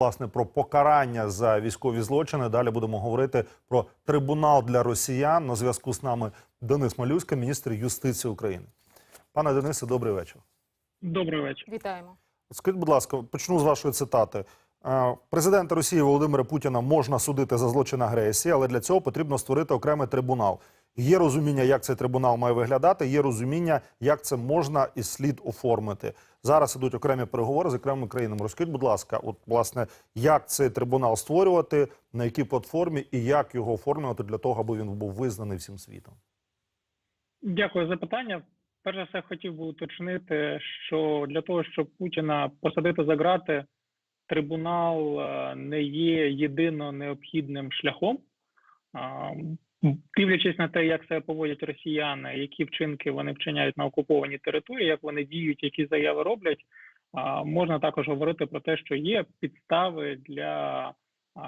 власне про покарання за військові злочини. Далі будемо говорити про трибунал для росіян. На зв'язку з нами Денис Малюська, міністр юстиції України. Пане Денисе, добрий вечір. Добрий вечір. Вітаємо. Скажіть, будь ласка, почну з вашої цитати. Е, Президента Росії Володимира Путіна можна судити за злочин агресії, але для цього потрібно створити окремий трибунал. Є розуміння, як цей трибунал має виглядати. Є розуміння, як це можна і слід оформити. Зараз ідуть окремі переговори з окремими країнами. Розкажіть, будь ласка, от власне, як цей трибунал створювати, на якій платформі і як його оформлювати для того, аби він був визнаний всім світом. Дякую за питання. Перш за все, хотів би уточнити, що для того, щоб Путіна посадити за ґрати, трибунал е, не є єдино необхідним шляхом. Дивлячись на те, як себе поводять росіяни, які вчинки вони вчиняють на окупованій території, як вони діють, які заяви роблять, можна також говорити про те, що є підстави для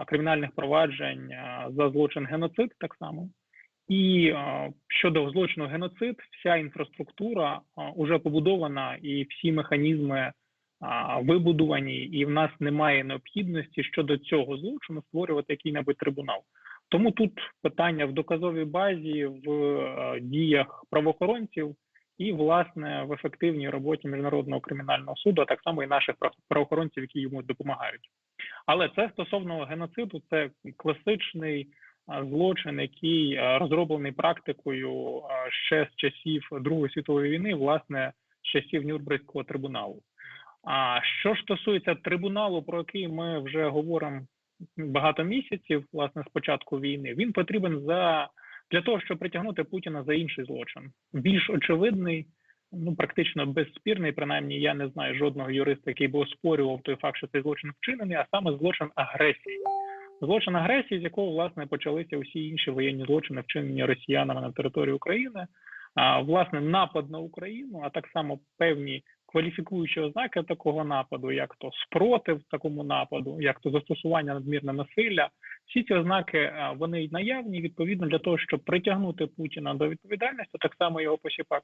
кримінальних проваджень за злочин геноцид, так само. І е, щодо злочину геноцид, вся інфраструктура е, уже побудована, і всі механізми е, вибудовані, і в нас немає необхідності щодо цього злочину створювати який-небудь трибунал. Тому тут питання в доказовій базі, в е, діях правоохоронців і, власне, в ефективній роботі міжнародного кримінального суду, а так само і наших прав- правоохоронців, які йому допомагають. Але це стосовно геноциду, це класичний злочин, який розроблений практикою ще з часів Другої світової війни, власне, з часів Нюрнберзького трибуналу. А що ж стосується трибуналу, про який ми вже говоримо багато місяців, власне, з початку війни, він потрібен за для того, щоб притягнути Путіна за інший злочин, більш очевидний. Ну, практично безспірний, принаймні я не знаю жодного юриста, який би оспорював той факт, що цей злочин вчинений, а саме злочин агресії. Злочин агресії, з якого власне почалися усі інші воєнні злочини, вчинені росіянами на території України. Власне напад на Україну, а так само певні кваліфікуючі ознаки такого нападу, як то спротив такому нападу, як то застосування надмірне насилля. Всі ці ознаки вони наявні відповідно для того, щоб притягнути Путіна до відповідальності, так само його посіпак.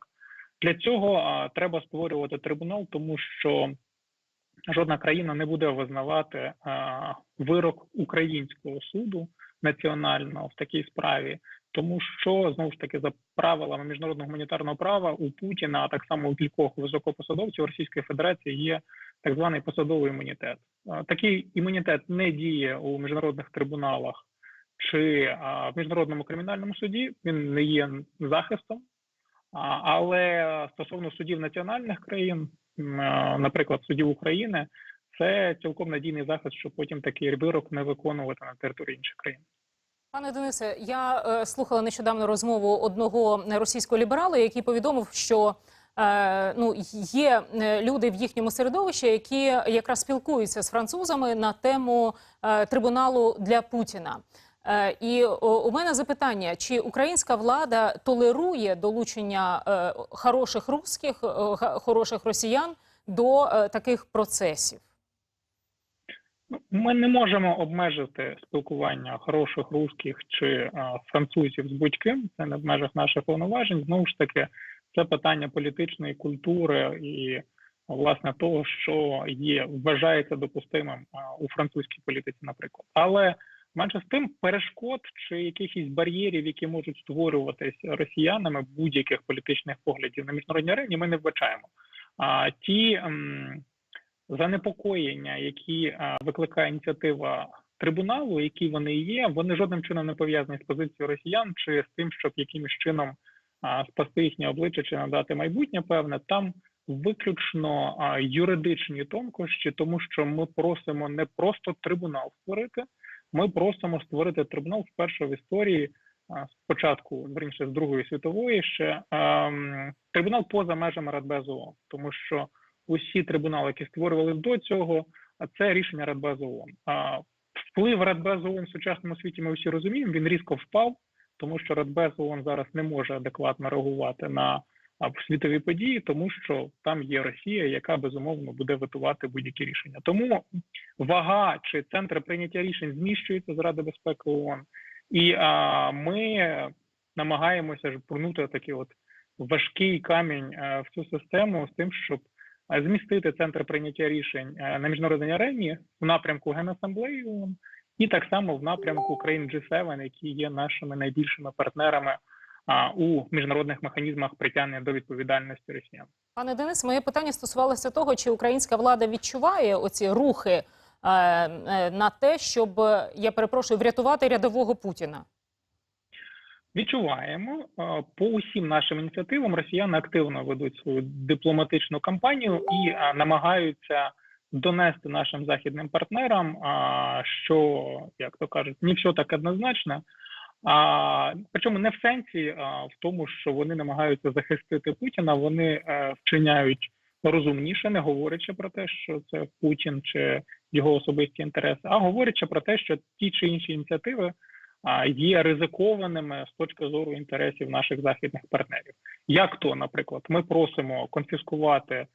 Для цього треба створювати трибунал, тому що жодна країна не буде визнавати вирок українського суду національного в такій справі, тому що знову ж таки за правилами міжнародного гуманітарного права у Путіна, а так само у кількох високопосадовців Російської Федерації є так званий посадовий імунітет. Такий імунітет не діє у міжнародних трибуналах чи в міжнародному кримінальному суді. Він не є захистом. Але стосовно судів національних країн, наприклад, судів України, це цілком надійний захист, щоб потім такий вирок не виконувати на території інших країн. Пане Денисе, я е, слухала нещодавно розмову одного російського ліберала, який повідомив, що е, ну є е, люди в їхньому середовищі, які якраз спілкуються з французами на тему е, трибуналу для Путіна. Е, і о, у мене запитання: чи українська влада толерує долучення е, хороших русських, е, хороших росіян до е, таких процесів? Ми не можемо обмежити спілкування хороших русських чи а, французів з будь-ким. Це не в межах наших повноважень. Знову ж таки, це питання політичної культури і власне того, що є вважається допустимим а, у французькій політиці, наприклад. Але менше з тим перешкод чи якихось бар'єрів, які можуть створюватись росіянами будь-яких політичних поглядів на міжнародній арені, ми не вбачаємо. А ті ем, занепокоєння, які викликає ініціатива трибуналу, які вони є, вони жодним чином не пов'язані з позицією росіян чи з тим, щоб якимось чином спасти їхнє обличчя чи надати майбутнє певне. Там виключно юридичні тонкощі, тому що ми просимо не просто трибунал створити, ми просимо створити трибунал вперше в історії. Спочатку, верніше, з Другої світової ще ем, трибунал поза межами Радбезу тому що усі трибунали, які створювалися до цього, а це рішення Радбезу ООН. Вплив Радбезу ООН в сучасному світі ми всі розуміємо. Він різко впав, тому що Радбез ООН зараз не може адекватно реагувати на світові події, тому що там є Росія, яка безумовно буде витувати будь-які рішення. Тому вага чи центри прийняття рішень зміщуються з Ради безпеки ООН, і а, ми намагаємося ж пронути такий от важкий камінь е, в цю систему з тим, щоб змістити центр прийняття рішень е, на міжнародній арені в напрямку Генасамблеї ООН і так само в напрямку країн G7, які є нашими найбільшими партнерами у міжнародних механізмах притягнення до відповідальності росіян. Пане Денис, моє питання стосувалося того, чи українська влада відчуває оці рухи е, е, на те, щоб е, я перепрошую врятувати рядового Путіна. Відчуваємо е, по усім нашим ініціативам. Росіяни активно ведуть свою дипломатичну кампанію і е, намагаються донести нашим західним партнерам, а, що як то кажуть, не все так однозначно. А, причому не в сенсі, а в тому, що вони намагаються захистити Путіна. Вони е, вчиняють розумніше, не говорячи про те, що це Путін чи його особисті інтереси, а говорячи про те, що ті чи інші ініціативи а, є ризикованими з точки зору інтересів наших західних партнерів. Як то, наприклад, ми просимо конфіскувати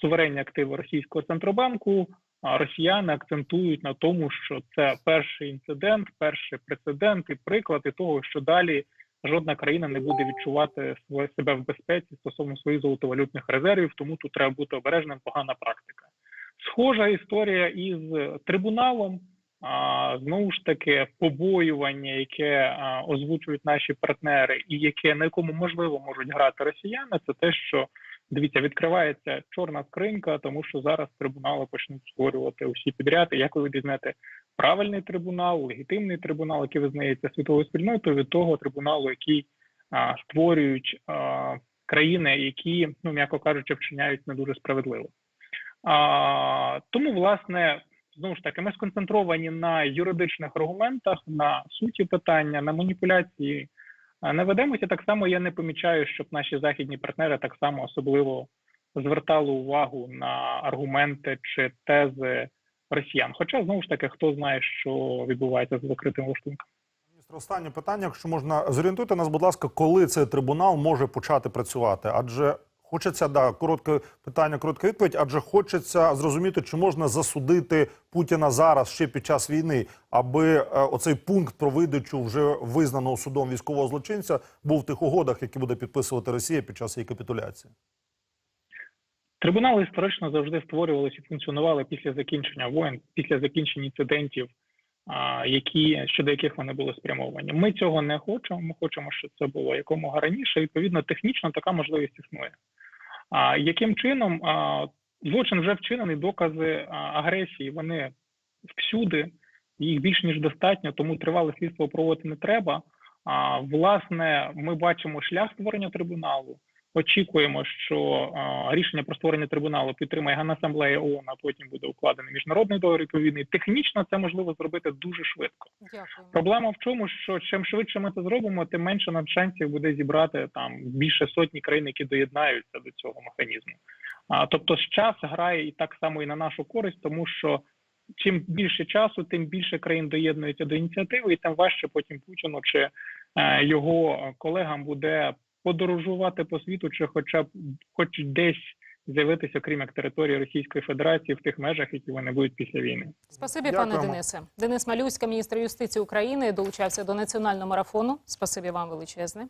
суверенні активи російського центробанку. Росіяни акцентують на тому, що це перший інцидент, перший прецедент і приклад і того, що далі жодна країна не буде відчувати своє себе в безпеці стосовно своїх золотовалютних резервів. Тому тут треба бути обережним. Погана практика. Схожа історія із трибуналом. Знову ж таки побоювання, яке озвучують наші партнери, і яке на якому можливо можуть грати росіяни, це те, що дивіться, відкривається чорна скринька, тому що зараз трибунали почнуть створювати усі підряд. І Як ви відрізнете правильний трибунал, легітимний трибунал, який визнається світовою спільнотою, від того трибуналу, який а, створюють а, країни, які, ну м'яко кажучи, вчиняють не дуже справедливо. А, тому, власне, знову ж таки, ми сконцентровані на юридичних аргументах, на суті питання, на маніпуляції. Не ведемося так само. Я не помічаю, щоб наші західні партнери так само особливо звертали увагу на аргументи чи тези росіян. Хоча знову ж таки, хто знає, що відбувається з закритим лаштунком. Останнє питання, якщо можна зорієнтуйте нас, будь ласка, коли цей трибунал може почати працювати? Адже хочеться да коротке питання, коротка відповідь. Адже хочеться зрозуміти, чи можна засудити Путіна зараз ще під час війни, аби е, оцей пункт про видачу вже визнаного судом військового злочинця був в тих угодах, які буде підписувати Росія під час її капітуляції. Трибунали історично завжди створювалися і функціонували після закінчення воєн, після закінчення інцидентів, які щодо яких вони були спрямовані. Ми цього не хочемо. Ми хочемо, щоб це було якомога раніше. Відповідно, технічно така можливість існує. А яким чином злочин вже вчинений, докази агресії вони всюди, їх більш ніж достатньо, тому тривале слідство проводити не треба. А власне, ми бачимо шлях створення трибуналу. Очікуємо, що а, рішення про створення трибуналу підтримає Генасамблея ООН, а потім буде укладений міжнародний договір відповідний. Технічно це можливо зробити дуже швидко. Дякую. Проблема в чому, що чим швидше ми це зробимо, тим менше нам шансів буде зібрати там більше сотні країн, які доєднаються до цього механізму. А тобто, час грає і так само і на нашу користь, тому що чим більше часу, тим більше країн доєднується до ініціативи, і тим важче потім Путіну чи е, його колегам буде подорожувати по світу, чи хоча б хоч десь з'явитися, окрім як території Російської Федерації, в тих межах, які вони будуть після війни. Спасибі, пане Денисе. Денис Малюська, міністр юстиції України, долучався до національного марафону. Спасибі вам величезне.